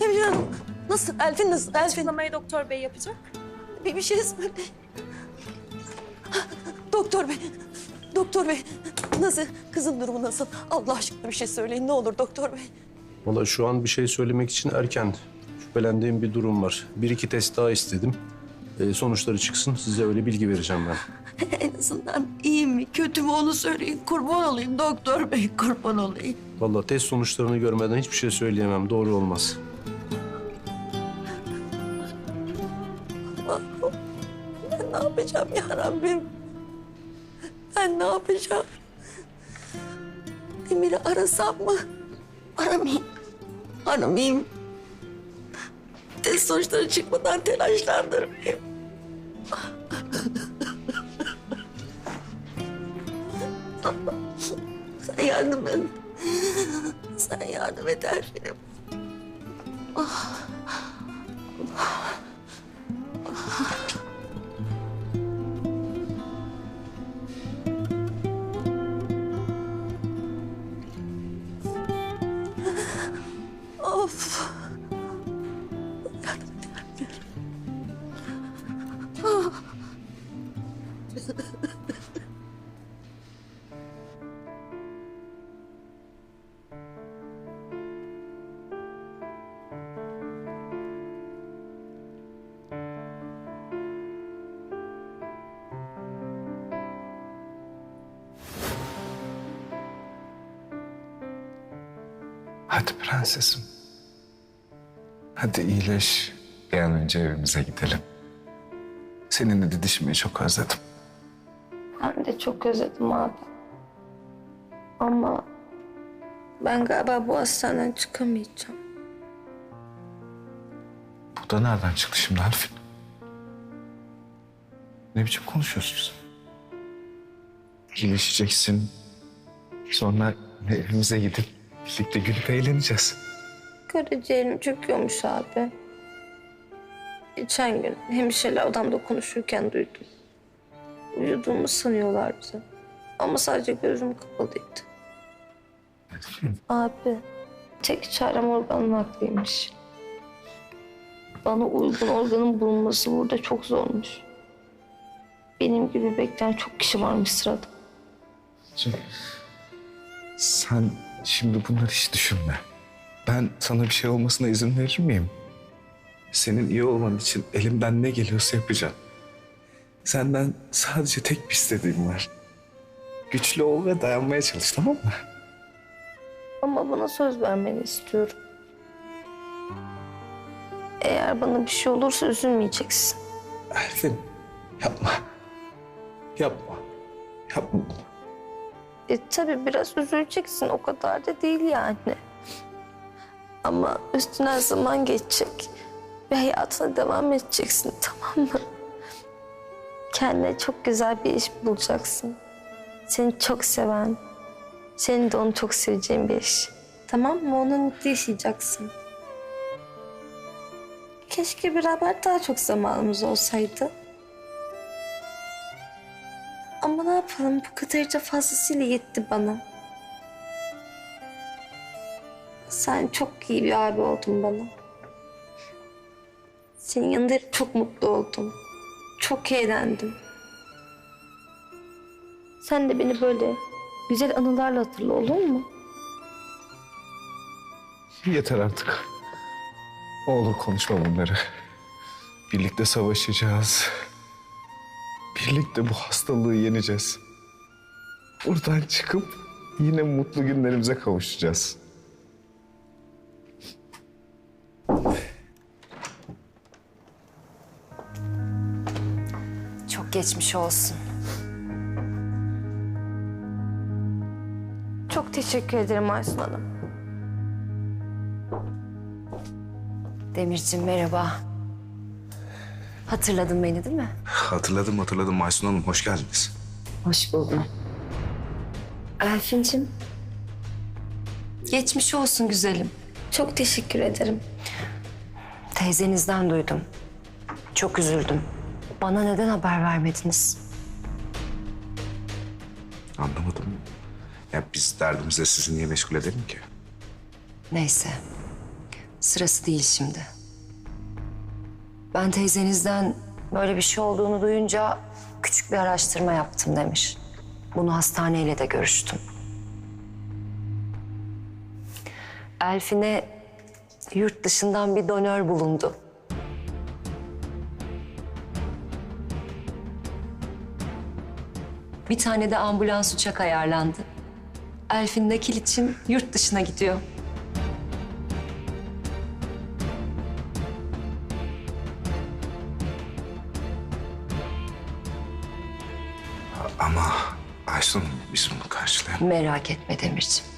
Emine Hanım nasıl? Elfin nasıl? Elfin Açıklamayı doktor bey yapacak. bir, bir şey söyle. Doktor bey, doktor bey nasıl? Kızın durumu nasıl? Allah aşkına bir şey söyleyin ne olur doktor bey. Valla şu an bir şey söylemek için erken. Şüphelendiğim bir durum var. Bir iki test daha istedim. Ee, sonuçları çıksın size öyle bilgi vereceğim ben. En azından iyi mi kötü mü onu söyleyin. Kurban olayım doktor bey kurban olayım. Valla test sonuçlarını görmeden hiçbir şey söyleyemem. Doğru olmaz. Ben ne yapacağım ya Rabbim? Ben ne yapacağım? Emir'i arasam mı? Aramayayım. Aramayayım. Test sonuçları çıkmadan telaşlandırmayayım. Sen yardım et. Sen yardım et Erfin'im. Of. Hadi prensesim. Hadi iyileş. Bir an önce evimize gidelim. Seninle didişmeyi çok özledim. Ben de çok özledim abi. Ama ben galiba bu hastaneden çıkamayacağım. Bu da nereden çıktı şimdi Alfin? Ne biçim konuşuyorsun sen? İyileşeceksin. Sonra evimize gidip birlikte gülüp eğleneceğiz. Karaciğerim çöküyormuş abi. Geçen gün hemşireler odamda konuşurken duydum. Uyuduğumu sanıyorlar bize. Ama sadece gözüm kapalıydı. Abi, tek çarem organ nakliymiş. Bana uygun organın bulunması burada çok zormuş. Benim gibi bekleyen çok kişi varmış sırada. Sen şimdi bunları hiç düşünme. Ben sana bir şey olmasına izin verir miyim? Senin iyi olman için elimden ne geliyorsa yapacağım. Senden sadece tek bir istediğim var. Güçlü ol ve dayanmaya çalış tamam mı? Ama bana söz vermeni istiyorum. Eğer bana bir şey olursa üzülmeyeceksin. Elfin yapma. Yapma. Yapma. E tabii biraz üzüleceksin o kadar da değil yani. Ama üstünden zaman geçecek ve hayatına devam edeceksin tamam mı? Kendine çok güzel bir iş bulacaksın. Seni çok seven, senin de onu çok seveceğin bir iş. Tamam mı? Onunla mutlu yaşayacaksın. Keşke beraber daha çok zamanımız olsaydı. Ama ne yapalım bu kadarıyla fazlasıyla yetti bana. Sen çok iyi bir abi oldun bana. Senin yanında çok mutlu oldum. Çok eğlendim. Sen de beni böyle güzel anılarla hatırla olur mu? Yeter artık. Olur konuşma bunları. Birlikte savaşacağız. Birlikte bu hastalığı yeneceğiz. Buradan çıkıp yine mutlu günlerimize kavuşacağız. Çok geçmiş olsun. Çok teşekkür ederim Aysun Hanım. Demirciğim merhaba. Hatırladın beni değil mi? Hatırladım hatırladım Maysun Hanım. Hoş geldiniz. Hoş buldum. Elfin'cim. Geçmiş olsun güzelim. Çok teşekkür ederim. Teyzenizden duydum. Çok üzüldüm. Bana neden haber vermediniz? Anlamadım. Ya biz derdimizle sizi niye meşgul edelim ki? Neyse. Sırası değil şimdi. Ben teyzenizden böyle bir şey olduğunu duyunca küçük bir araştırma yaptım demiş. Bunu hastaneyle de görüştüm. Elfine yurt dışından bir donör bulundu. Bir tane de ambulans uçak ayarlandı. Elfin nakil için yurt dışına gidiyor. Ama Aysun biz bunu karşılayalım. Merak etme Demirciğim.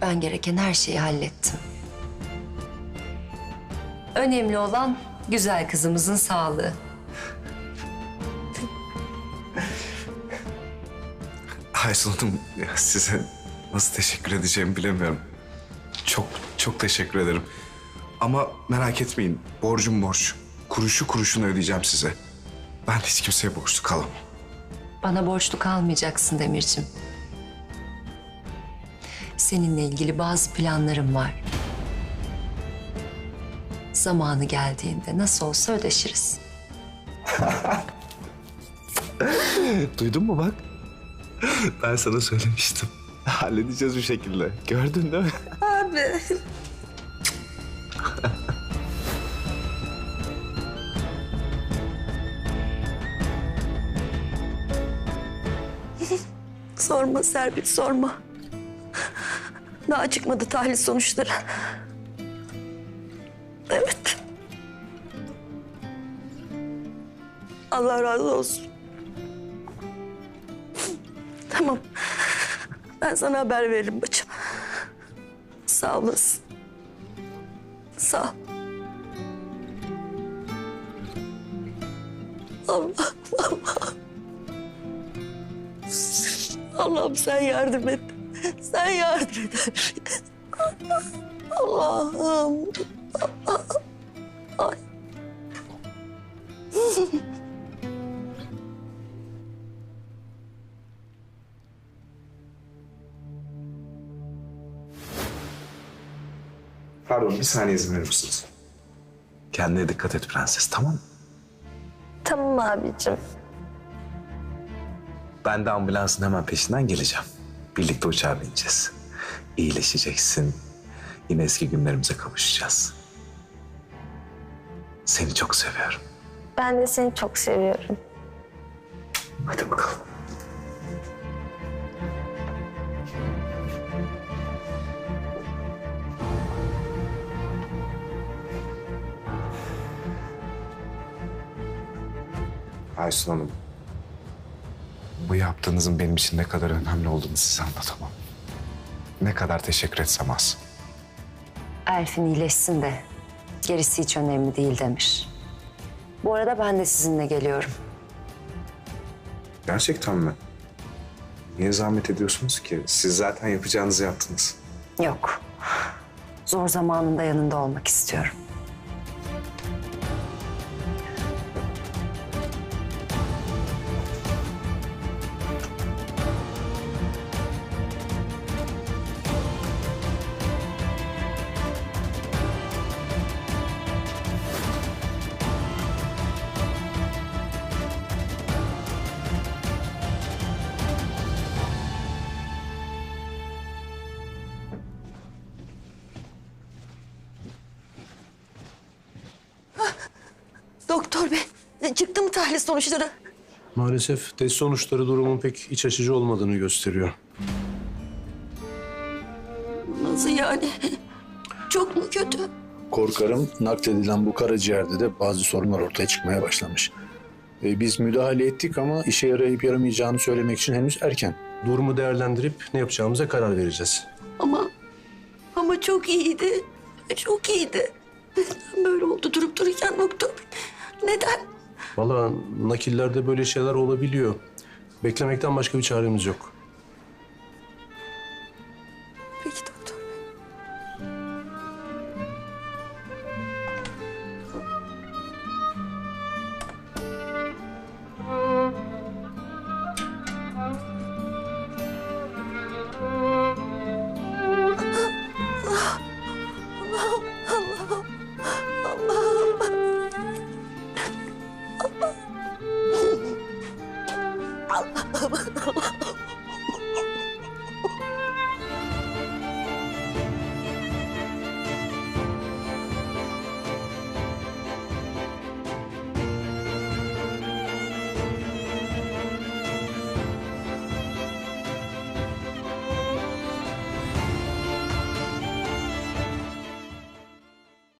Ben gereken her şeyi hallettim. Önemli olan güzel kızımızın sağlığı. Aysun Hanım size nasıl teşekkür edeceğimi bilemiyorum. Çok çok teşekkür ederim. Ama merak etmeyin borcum borç. Kuruşu kuruşunu ödeyeceğim size. Ben hiç kimseye borçlu kalamam. Bana borçlu kalmayacaksın Demirciğim. Seninle ilgili bazı planlarım var. Zamanı geldiğinde nasıl olsa ödeşiriz. Duydun mu bak? Ben sana söylemiştim. Halledeceğiz bir şekilde. Gördün değil mi? Abi. sorma Serpil sorma. Daha çıkmadı tahlil sonuçları. Evet. Allah razı olsun. Tamam. Ben sana haber veririm bacım. Sağ olasın. Sağ. Allah Allah. Allah'ım sen yardım et. Sen yardım et. Allah'ım. Ay. Pardon bir saniye izin verir misiniz? Kendine dikkat et prenses tamam mı? Tamam abicim. Ben de ambulansın hemen peşinden geleceğim. Birlikte uçağa bineceğiz. İyileşeceksin. Yine eski günlerimize kavuşacağız. Seni çok seviyorum. Ben de seni çok seviyorum. Hadi bakalım. Aysun Hanım. Bu yaptığınızın benim için ne kadar önemli olduğunu size anlatamam. Ne kadar teşekkür etsem az. Elfin iyileşsin de gerisi hiç önemli değil Demir. Bu arada ben de sizinle geliyorum. Gerçekten mi? Niye zahmet ediyorsunuz ki? Siz zaten yapacağınızı yaptınız. Yok. Zor zamanında yanında olmak istiyorum. Çıktı mı tahlil sonuçları? Maalesef test sonuçları durumun pek iç açıcı olmadığını gösteriyor. Nasıl yani? Çok mu kötü? Korkarım nakledilen bu karaciğerde de bazı sorunlar ortaya çıkmaya başlamış. E, biz müdahale ettik ama işe yarayıp yaramayacağını söylemek için henüz erken. Durumu değerlendirip ne yapacağımıza karar vereceğiz. Ama ama çok iyiydi. Çok iyiydi. Neden böyle oldu durup dururken doktor? Neden? Vallahi nakillerde böyle şeyler olabiliyor. Beklemekten başka bir çaremiz yok.